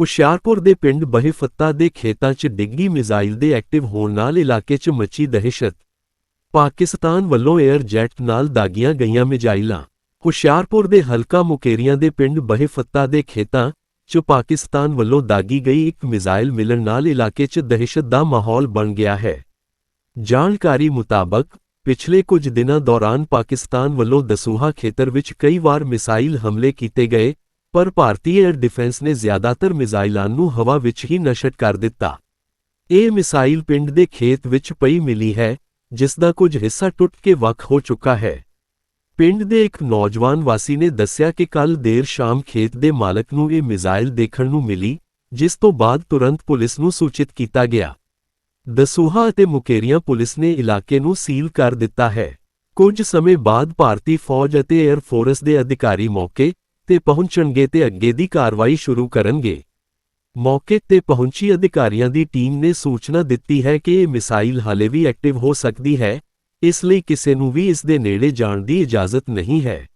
ਹੁਸ਼ਿਆਰਪੁਰ ਦੇ ਪਿੰਡ ਬਹਿਫੱਤਾ ਦੇ ਖੇਤਾਂ 'ਚ ਡਿੱਗੀ ਮਿਜ਼ਾਈਲ ਦੇ ਐਕਟਿਵ ਹੋਣ ਨਾਲ ਇਲਾਕੇ 'ਚ ਮੱਚੀ ਦਹਿਸ਼ਤ। ਪਾਕਿਸਤਾਨ ਵੱਲੋਂ 에ਅਰ ਜੈਟ ਨਾਲ ਦਾਗੀਆਂ ਗਈਆਂ ਮਿਜ਼ਾਈਲਾਂ। ਹੁਸ਼ਿਆਰਪੁਰ ਦੇ ਹਲਕਾ ਮੁਕੇਰੀਆਂ ਦੇ ਪਿੰਡ ਬਹਿਫੱਤਾ ਦੇ ਖੇਤਾਂ 'ਚ ਪਾਕਿਸਤਾਨ ਵੱਲੋਂ ਦਾਗੀ ਗਈ ਇੱਕ ਮਿਜ਼ਾਈਲ ਮਿਲਣ ਨਾਲ ਇਲਾਕੇ 'ਚ ਦਹਿਸ਼ਤ ਦਾ ਮਾਹੌਲ ਬਣ ਗਿਆ ਹੈ। ਜਾਣਕਾਰੀ ਮੁਤਾਬਕ, ਪਿਛਲੇ ਕੁਝ ਦਿਨਾਂ ਦੌਰਾਨ ਪਾਕਿਸਤਾਨ ਵੱਲੋਂ ਦਸੂਹਾ ਖੇਤਰ ਵਿੱਚ ਕਈ ਵਾਰ ਮਿਸਾਈਲ ਹਮਲੇ ਕੀਤੇ ਗਏ ਪਰ ਭਾਰਤੀ 에ਅਰ ਡਿਫੈਂਸ ਨੇ ਜ਼ਿਆਦਾਤਰ ਮਿਜ਼ਾਈਲਾਂ ਨੂੰ ਹਵਾ ਵਿੱਚ ਹੀ ਨਸ਼ਟ ਕਰ ਦਿੱਤਾ। ਇਹ ਮਿਸਾਈਲ ਪਿੰਡ ਦੇ ਖੇਤ ਵਿੱਚ ਪਈ ਮਿਲੀ ਹੈ, ਜਿਸ ਦਾ ਕੁਝ ਹਿੱਸਾ ਟੁੱਟ ਕੇ ਵੱਖ ਹੋ ਚੁੱਕਾ ਹੈ। ਪਿੰਡ ਦੇ ਇੱਕ ਨੌਜਵਾਨ ਵਾਸੀ ਨੇ ਦੱਸਿਆ ਕਿ ਕੱਲ ਦੇਰ ਸ਼ਾਮ ਖੇਤ ਦੇ ਮਾਲਕ ਨੂੰ ਇਹ ਮਿਜ਼ਾਈਲ ਦੇਖਣ ਨੂੰ ਮਿਲੀ, ਜਿਸ ਤੋਂ ਬਾਅਦ ਤੁਰੰਤ ਪੁਲਿਸ ਨੂੰ ਸੂਚਿਤ ਕੀਤਾ ਗਿਆ। ਦਸੂਹਾ ਅਤੇ ਮੁਕੇਰੀਆਂ ਪੁਲਿਸ ਨੇ ਇਲਾਕੇ ਨੂੰ ਸੀਲ ਕਰ ਦਿੱਤਾ ਹੈ। ਕੁਝ ਸਮੇਂ ਬਾਅਦ ਭਾਰਤੀ ਫੌਜ ਅਤੇ 에ਅਰ ਫੋਰਸ ਦੇ ਅਧਿਕਾਰੀ ਮੌਕੇ ਤੇ ਪਹੁੰਚਣਗੇ ਤੇ ਅੱਗੇ ਦੀ ਕਾਰਵਾਈ ਸ਼ੁਰੂ ਕਰਨਗੇ। ਮੌਕੇ ਤੇ ਪਹੁੰਚੀ ਅਧਿਕਾਰੀਆਂ ਦੀ ਟੀਮ ਨੇ ਸੂਚਨਾ ਦਿੱਤੀ ਹੈ ਕਿ ਇਹ ਮਿਸਾਈਲ ਹਾਲੇ ਵੀ ਐਕਟਿਵ ਹੋ ਸਕਦੀ ਹੈ, ਇਸ ਲਈ ਕਿਸੇ ਨੂੰ ਵੀ ਇਸ ਦੇ ਨੇੜੇ ਜਾਣ ਦੀ ਇਜਾਜ਼ਤ ਨਹੀਂ ਹੈ।